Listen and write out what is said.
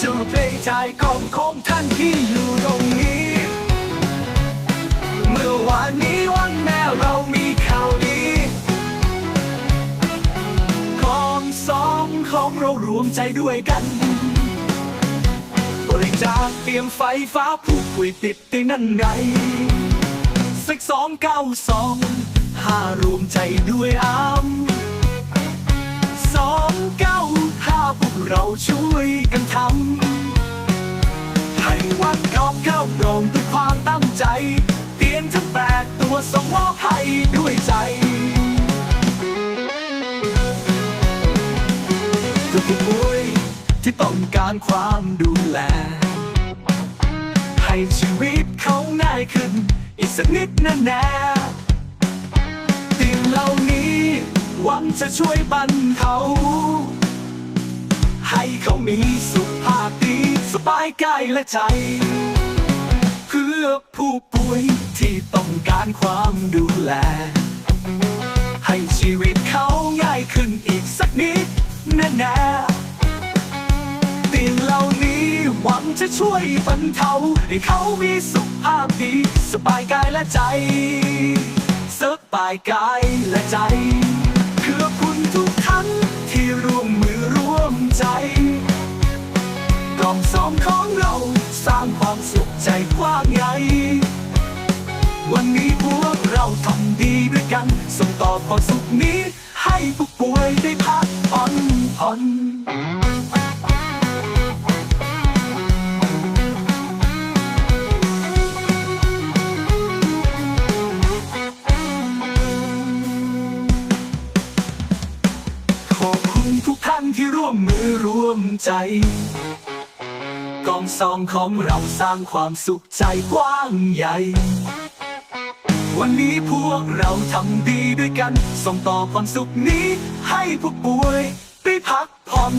จะไปจ่ายกองของท่านที่อยู่ตรงนี้ เมื่อวานนี้วันแม่เรามีข่าวดีกองสองของเรารวมใจด้วยกัน บริจาคเตรียมไฟฟ้าผู้ป่วยติดตียงนั่นไงสักสองเก้าสองห้ารวมใจด้วยอาสองเก้า เราช่วยกันทำให้วัดกองเข้ากรองด้วยความตั้งใจ เตียงทั้งแปดตัวสงมอบให้ด้วยใจทุกผู้ป่วยที่ต้องการความดูแล ให้ชีวิตเขาง่ายขึ้น อีกสักนิดนะแน่สิ่งเหล่านี้ หวังจะช่วยบรรเทา ให้เขามีสุขภาพดีสบายกายและใจ เพื่อผู้ป่วยที่ต้องการความดูแล ให้ชีวิตเขาง่ายขึ้นอีกสักนิดแน่ๆเตียงเหล่านี้หวังจะช่วยบรรเทาให้เขามีสุขภาพดีสบายกายและใจสบายกายและใจ เพื่อคุณทุกท่านที่ร่วมมือร่ว ความสุขใจกว้างใหญ่ วันนี้พวกเราทำดีด้วยกัน ส่งต่อความสุขนี้ ให้ผู้ป่วยได้พักผ่อนผ่อนขอบคุณทุกท่านที่ร่วมมือร่วมใจ กองซองของเราสร้างความสุขใจกว้างใหญ่ วันนี้พวกเราทำดีด้วยกัน ส่งต่อความสุขนี้ให้ผู้ป่วยได้พักผ่อน